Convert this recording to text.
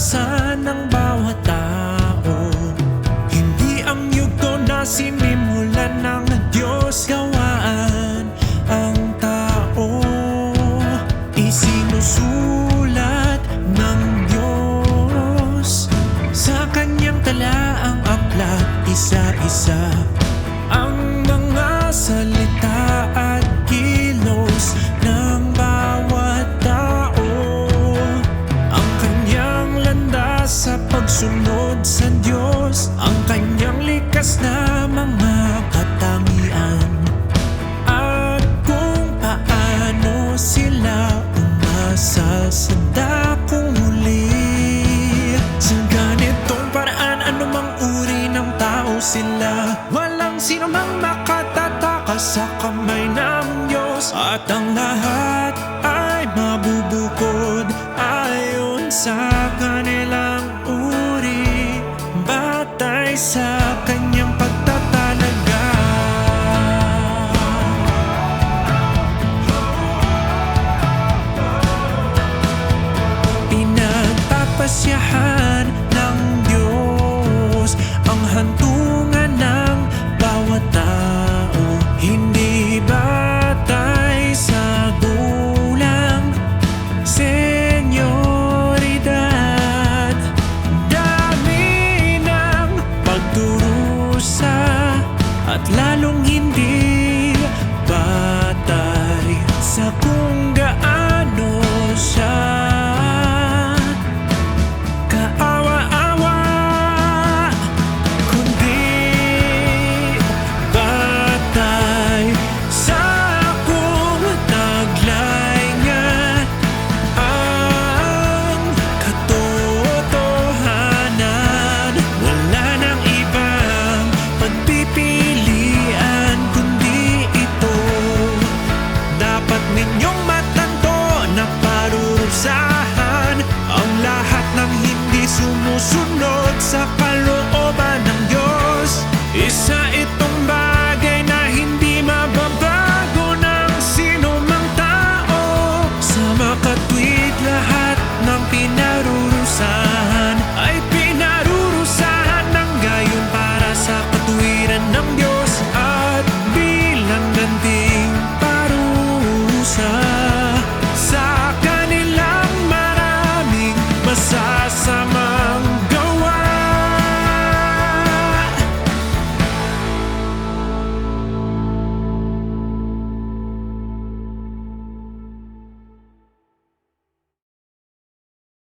karanasan ng bawat tao. Hindi ang yugo na sinimulan ng Diyos gawaan ang tao. Isinusulat ng Diyos Sa kanyang talaang aklat isa-isa Ang mga salita sila. Walang sino mang makatatakas sa kamay ng Diyos. At ang lahat ay mabubukod ayon sa At lalong parurusahan Ang lahat ng hindi sumusunod sa